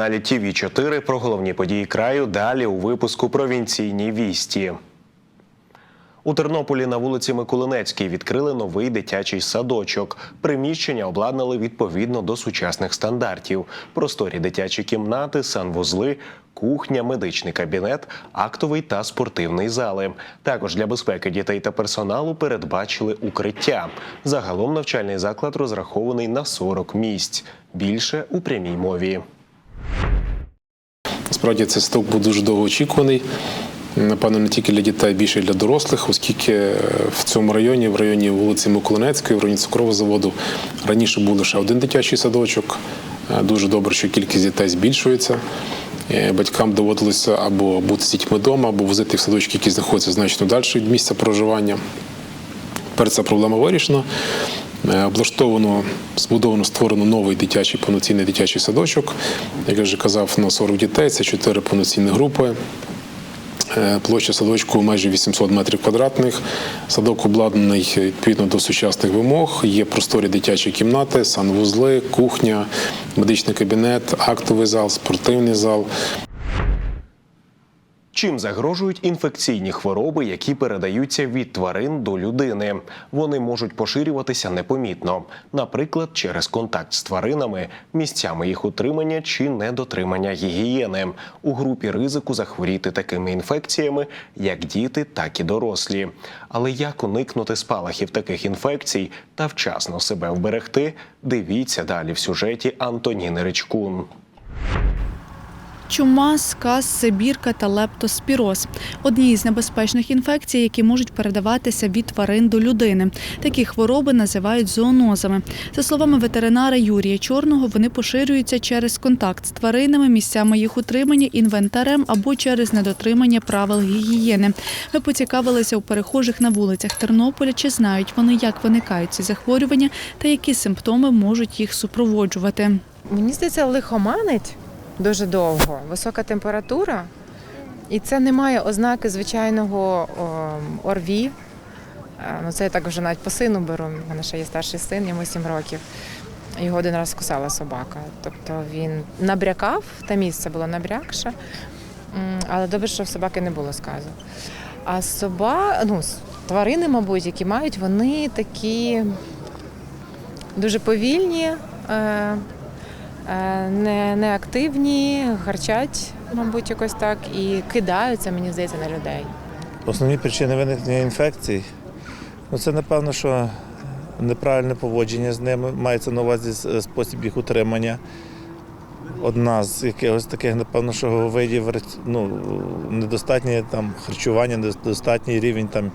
Телеканалі ТІВІ 4 про головні події краю. Далі у випуску провінційні вісті. У Тернополі на вулиці Миколинецькій відкрили новий дитячий садочок. Приміщення обладнали відповідно до сучасних стандартів: просторі дитячі кімнати, санвузли, кухня, медичний кабінет, актовий та спортивний зали. Також для безпеки дітей та персоналу передбачили укриття. Загалом навчальний заклад розрахований на 40 місць. Більше у прямій мові. Справді цей стовп був дуже довго очікуваний. Напевно, не тільки для дітей, більше й для дорослих, оскільки е, в цьому районі, в районі вулиці Миколинецької, в районі цукрового заводу, раніше був лише один дитячий садочок. Е, Дуже добре, що кількість дітей збільшується. Е, Батькам доводилося або бути з дітьми вдома, або возити в садочки, які знаходяться значно далі від місця проживання. Тепер ця проблема вирішена. Е, Облаштовано, збудовано, створено новий дитячий повноцінний дитячий садочок. Як я вже казав, на 40 дітей це 4 повноцінні групи. Е, Площа садочку майже 800 метрів квадратних. Садок обладнаний е, відповідно до сучасних вимог. Є просторі дитячі кімнати, санвузли, кухня, медичний кабінет, актовий зал, спортивний зал. Чим загрожують інфекційні хвороби, які передаються від тварин до людини? Вони можуть поширюватися непомітно, наприклад, через контакт з тваринами, місцями їх утримання чи недотримання гігієни. У групі ризику захворіти такими інфекціями як діти, так і дорослі. Але як уникнути спалахів таких інфекцій та вчасно себе вберегти? Дивіться далі в сюжеті Антоніни Ричкун. Чума, сказ, сибірка та лептоспіроз одні із небезпечних інфекцій, які можуть передаватися від тварин до людини. Такі хвороби називають зоонозами. За словами ветеринара Юрія Чорного, вони поширюються через контакт з тваринами, місцями їх утримання, інвентарем або через недотримання правил гігієни. Ми поцікавилися у перехожих на вулицях Тернополя, чи знають вони, як виникають ці захворювання та які симптоми можуть їх супроводжувати. Мені здається, лихоманить дуже довго, висока температура, і це не має ознаки звичайного ОРВІ. Е, Ну, це я так вже навіть по сину беру. У мене ще є старший син, йому 7 років. Його один раз кусала собака. Тобто він набрякав, те місце було набрякше, але добре, що в собаки не було сказу. А соба, ну, тварини, мабуть, які мають, вони такі дуже повільні. Е, Е, не, неактивні, гарчать, мабуть, якось так, і кидаються, мені здається, на людей. Основні причини виникнення інфекцій ну це напевно, що неправильне поводження з ними, мається на увазі спосіб їх утримання. Одна з якихось таких, напевно, що видів ну, недостатнє там харчування, недостатній рівень там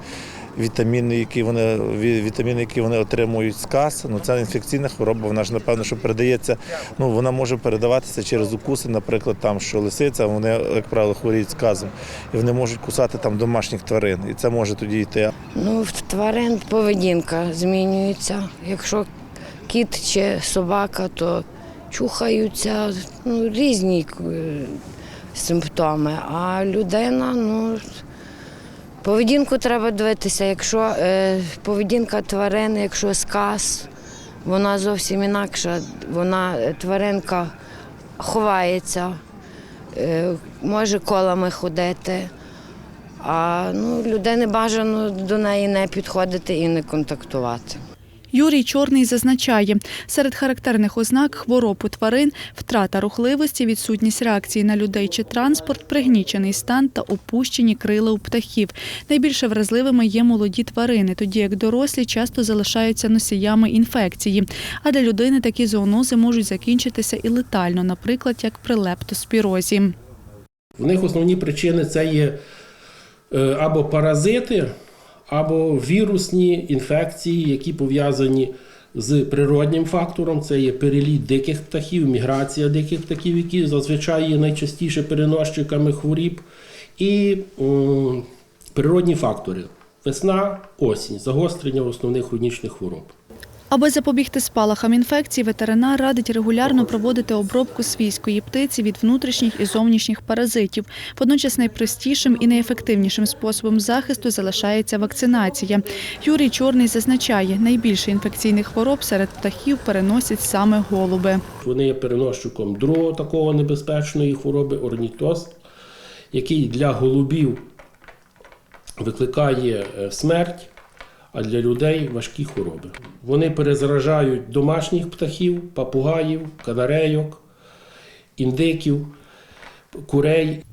вітаміни, які вони вітаміни, які вони отримують з кас. Ну це інфекційна хвороба. Вона ж напевно, що передається. Ну вона може передаватися через укуси, наприклад, там що лисиця, вони як правило хворіють сказом, і вони можуть кусати там домашніх тварин, і це може тоді йти Ну, в тварин поведінка змінюється. Якщо кіт чи собака, то чухаються ну, різні е, симптоми. А людина, ну, поведінку треба дивитися. Якщо е, поведінка тварини, якщо сказ, вона зовсім інакша. Вона е, тваринка ховається, е, може колами ходити. А ну, людини бажано до неї не підходити і не контактувати. Юрій Чорний зазначає, серед характерних ознак хвороб у тварин втрата рухливості, відсутність реакції на людей чи транспорт, пригнічений стан та опущені крила у птахів. Найбільше вразливими є молоді тварини, тоді як дорослі часто залишаються носіями інфекції. А для людини такі зоонози можуть закінчитися і летально, наприклад, як при лептоспірозі. В них основні причини це є е, або паразити, або вірусні інфекції, які пов'язані з природнім фактором. Це є переліт диких птахів, міграція диких птахів, які зазвичай є найчастіше переносчиками хворіб, і природні фактори. Весна, осінь, загострення основних хронічних хвороб. Аби запобігти спалахам інфекцій, ветеринар радить регулярно проводити обробку свійської птиці від внутрішніх і зовнішніх паразитів. Водночас найпростішим і найефективнішим способом захисту залишається вакцинація. Юрій Чорний зазначає, найбільше інфекційних хвороб серед птахів переносять саме голуби. Вони є переносчиком другого такого небезпечної хвороби орнітоз, який для голубів викликає е, смерть, а для людей важкі хвороби. Вони перезаражають домашніх птахів, папугаїв, канарейок, індиків, курей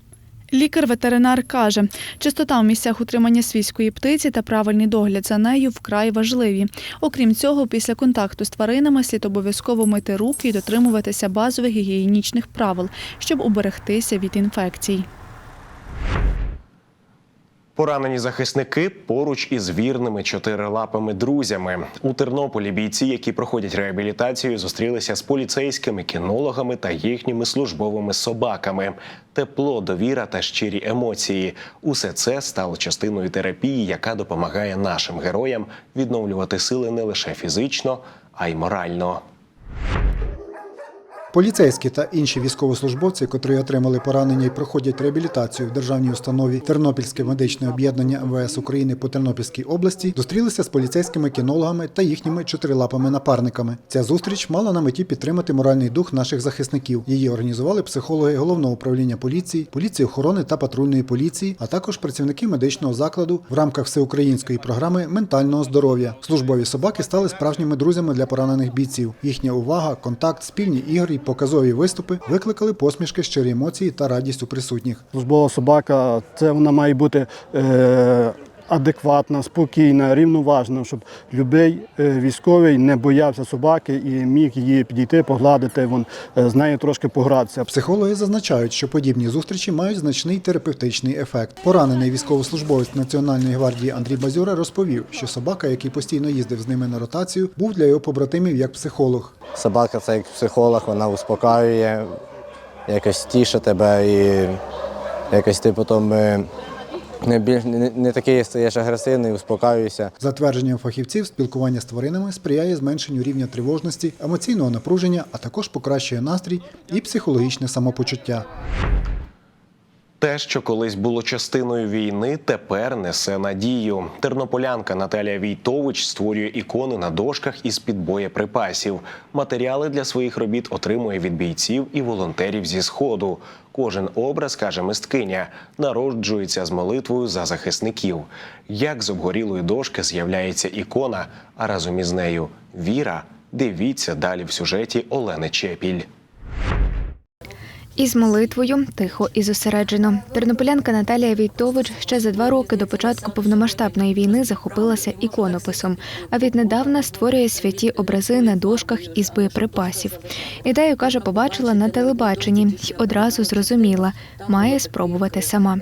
Лікар-ветеринар каже, чистота в місцях утримання свійської птиці та правильний догляд за нею вкрай важливі. Окрім цього, після контакту з тваринами слід обов'язково мити руки і дотримуватися базових гігієнічних правил, щоб уберегтися від інфекцій. Поранені захисники поруч із вірними чотирилапими друзями. У Тернополі бійці, які проходять реабілітацію, зустрілися з поліцейськими, кінологами та їхніми службовими собаками. Тепло, довіра та щирі емоції усе це стало частиною терапії, яка допомагає нашим героям відновлювати сили не лише фізично, а й морально. Поліцейські та інші військовослужбовці, котрі отримали поранення і проходять реабілітацію в державній установі Тернопільське медичне об'єднання МВС України по Тернопільській області, зустрілися з поліцейськими кінологами та їхніми чотирилапими напарниками. Ця зустріч мала на меті підтримати моральний дух наших захисників. Її організували психологи головного управління поліції, поліції охорони та патрульної поліції, а також працівники медичного закладу в рамках всеукраїнської програми ментального здоров'я. Службові собаки стали справжніми друзями для поранених бійців. Їхня увага, контакт, спільні ігри показові виступи викликали посмішки, щирі емоції та радість у присутніх. Службова собака це вона має бути е, адекватна, спокійна, рівноважна, щоб будь-який військовий не боявся собаки і міг її підійти, погладити, вон, е, з нею трошки погратися. Психологи зазначають, що подібні зустрічі мають значний терапевтичний ефект. Поранений військовослужбовець Національної гвардії Андрій Базюра розповів, що собака, який постійно їздив з ними на ротацію, був для його побратимів як психолог. Собака це як психолог, вона успокаює, якось тіше тебе і якось ти потім е, не, більш, не, не такий стаєш агресивний, успокаюєшся. За твердженням фахівців, спілкування з тваринами сприяє зменшенню рівня тривожності, емоційного напруження, а також покращує настрій і психологічне самопочуття. Те, що колись було частиною війни, тепер несе надію. Тернополянка Наталія Війтович створює ікони на дошках із під боєприпасів. Матеріали для своїх робіт отримує від бійців і волонтерів зі сходу. Кожен образ, каже мисткиня, народжується з молитвою за захисників. Як з обгорілої дошки з'являється ікона, а разом із нею віра. Дивіться далі в сюжеті Олени Чепіль. Із молитвою тихо і зосереджено. Тернополянка Наталія Війтович ще за два роки до початку повномасштабної війни захопилася іконописом, а віднедавна створює святі образи на дошках із боєприпасів. Ідею каже, побачила на телебаченні й одразу зрозуміла, має спробувати сама.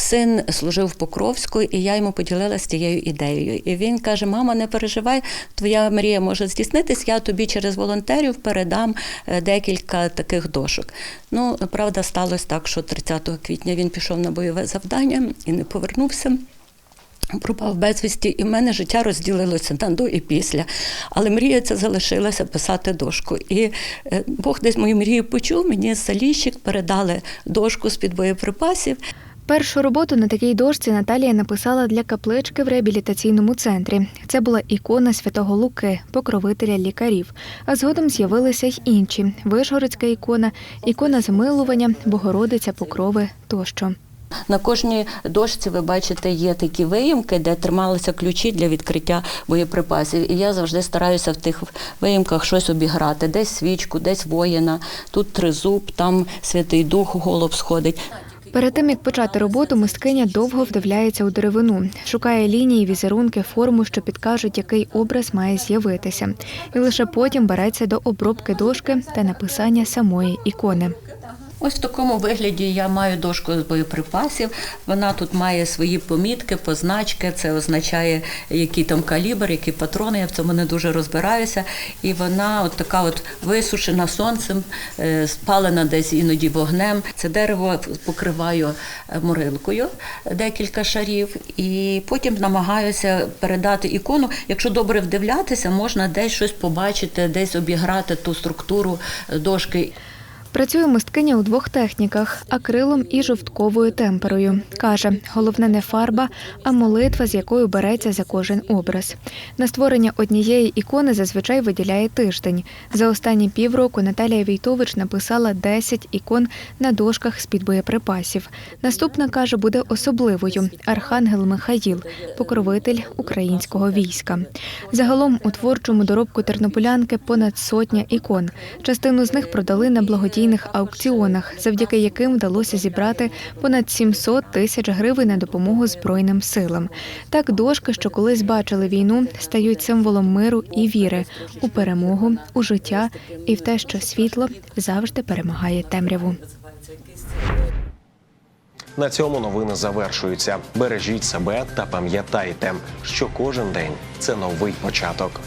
Син служив в Покровську, і я йому поділилася цією ідеєю. І він каже: Мама, не переживай, твоя мрія може здійснитись. Я тобі через волонтерів передам е, декілька таких дошок. Ну, правда, сталося так, що 30 квітня він пішов на бойове завдання і не повернувся. Пропав безвісті, і в мене життя розділилося на до і після. Але мрія ця залишилася писати дошку. І е, Бог десь мою мрію почув, мені з Саліщик передали дошку з-під боєприпасів. Першу роботу на такій дошці Наталія написала для каплички в реабілітаційному центрі. Це була ікона святого Луки, покровителя лікарів. А згодом з'явилися й інші: Вишгородська ікона, ікона замилування, Богородиця, покрови тощо. На кожній дошці ви бачите є такі виїмки, де трималися ключі для відкриття боєприпасів. І я завжди стараюся в тих виїмках щось обіграти. Десь свічку, десь воїна, тут тризуб, там святий дух, голуб сходить. Перед тим як почати роботу, мисткиня довго вдивляється у деревину, шукає лінії, візерунки, форму, що підкажуть, який образ має з'явитися, і лише потім береться до обробки дошки та написання самої ікони. Ось в такому вигляді я маю дошку з боєприпасів. Вона тут має свої помітки, позначки. Це означає, який там калібр, які патрони. Я в цьому не дуже розбираюся. І вона от така от висушена сонцем, е, спалена десь іноді вогнем. Це дерево покриваю е, морилкою декілька шарів, і потім намагаюся передати ікону. Якщо добре вдивлятися, можна десь щось побачити, десь обіграти ту структуру е, дошки. Працює мисткиня у двох техніках акрилом і жовтковою темперою. Каже, головне не фарба, а молитва, з якою береться за кожен образ. На створення однієї ікони зазвичай виділяє тиждень. За останні півроку Наталія Війтович написала 10 ікон на дошках з-під боєприпасів. Наступна каже, буде особливою Архангел Михаїл, покровитель українського війська. Загалом у творчому доробку тернополянки понад сотня ікон. Частину з них продали на благодійних аукціонах, завдяки яким вдалося зібрати понад 700 тисяч гривень на допомогу Збройним силам. Так дошки, що колись бачили війну, стають символом миру і віри у перемогу, у життя і в те, що світло завжди перемагає темряву. На цьому новини завершуються. Бережіть себе та пам'ятайте, що кожен день це новий початок.